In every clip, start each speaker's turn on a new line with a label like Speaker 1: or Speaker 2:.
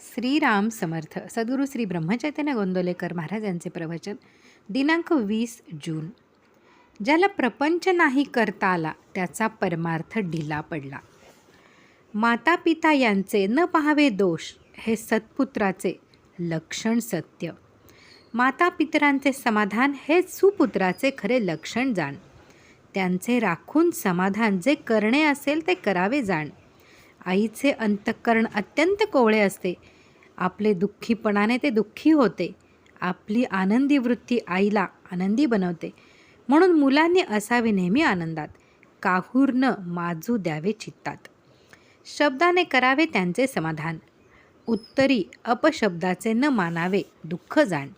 Speaker 1: श्रीराम समर्थ सद्गुरू श्री ब्रह्मचैतन्य गोंदवलेकर महाराज यांचे प्रवचन दिनांक वीस जून. ज्याला प्रपंच नाही करता आला त्याचा परमार्थ ढिला पडला. माता पिता यांचे न पाहावे दोष हे सत्पुत्राचे लक्षण सत्य. माता पितरांचे समाधान हे सुपुत्राचे खरे लक्षण जाण. त्यांचे राखून समाधान जे करणे असेल ते करावे जाण. आईचे अंतःकरण अत्यंत कोवळे असते. आपले दुःखीपणाने ते दुःखी होते. आपली आनंदी वृत्ती आईला आनंदी बनवते. म्हणून मुलांनी असावे नेहमी आनंदात. काहूर न माजू द्यावे चित्तात. शब्दाने करावे त्यांचे समाधान. उत्तरी अपशब्दाचे न मानावे दुःख जाण.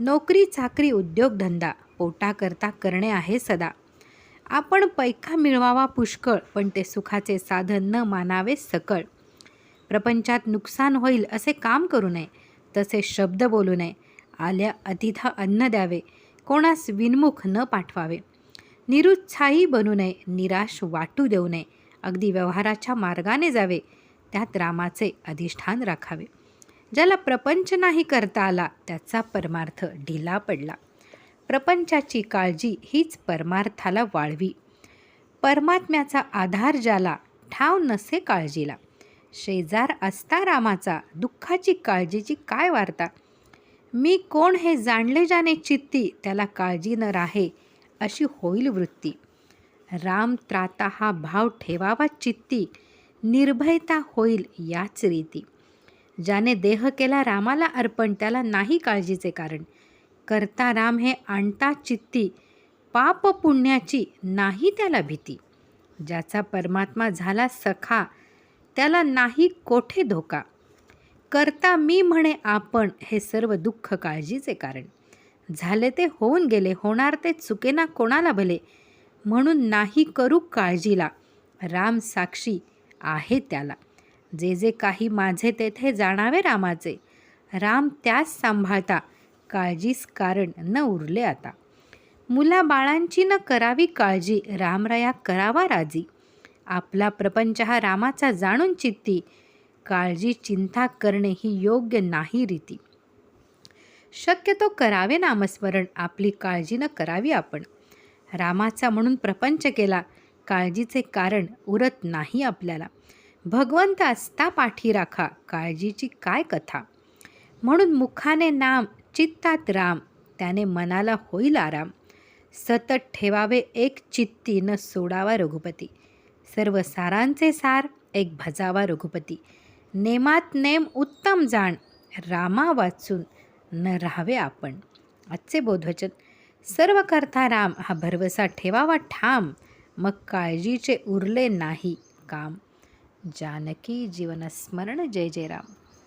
Speaker 1: नोकरी चाकरी उद्योगधंदा पोटाकरता करणे आहे सदा. आपण पैका मिळवावा पुष्कळ पण ते सुखाचे साधन न मानावे सकळ. प्रपंचात नुकसान होईल असे काम करू नये तसे शब्द बोलू नये. आल्या अतिथा अन्न द्यावे कोणास विनमुख न पाठवावे. निरुत्साही बनू नये निराश वाटू देऊ नये. अगदी व्यवहाराच्या मार्गाने जावे त्यात रामाचे अधिष्ठान राखावे. ज्याला प्रपंच नाही करता आला त्याचा परमार्थ ढिला पडला. प्रपंचाची काळजी हीच परमार्थाला वाळवी. परमात्म्याचा आधार ज्याला ठाव नसे काळजीला. शेजार असता रामाचा दुःखाची काळजीची काय वार्ता? मी कोण हे जाणले जाणे चित्ती त्याला काळजी न राहे अशी होईल वृत्ती. राम त्राता हा भाव ठेवावा चित्ती निर्भयता होईल याच रीती. ज्याने देह केला रामाला अर्पण त्याला नाही काळजीचे कारण. करता राम हे आणता चित्ती पाप पुण्याची नाही त्याला भीती. ज्याचा परमात्मा झाला सखा त्याला नाही कोठे धोका. करता मी म्हणे आपण हे सर्व दुःख काळजीचे कारण. झाले ते होऊन गेले होणार ते चुकेना कोणाला भले? म्हणून नाही करू काळजीला. राम साक्षी आहे त्याला. जे जे काही माझे तेथे जाणावे रामाचे. राम त्यास सांभाळता. काळजीस कारण न उरले आता. मुला बाळांची न करावी काळजी रामराया करावा राजी. आपला प्रपंच हा रामाचा जाणून चित्ती. काळजी चिंता करणे ही योग्य नाही रीती. शक्यतो करावे नामस्मरण आपली काळजी न करावी आपण. रामाचा म्हणून प्रपंच केला काळजीचे कारण उरत नाही आपल्याला. भगवंत असता पाठी राखा काळजीची काय कथा? म्हणून मुखाने नाम चित्तात राम. त्याने मनाला होईल आराम. सतत ठेवावे एक चित्ती न सोडावा रघुपती. सर्व सारांचे सार एक भजावा रघुपती. नेमात नेम उत्तम जाण. रामा वाचून न राहावे आपण. आजचे बोधवचन. सर्व करता राम हा भरवसा ठेवावा ठाम. मग काळजीचे उरले नाही काम. जानकी जीवनस्मरण जय जय राम.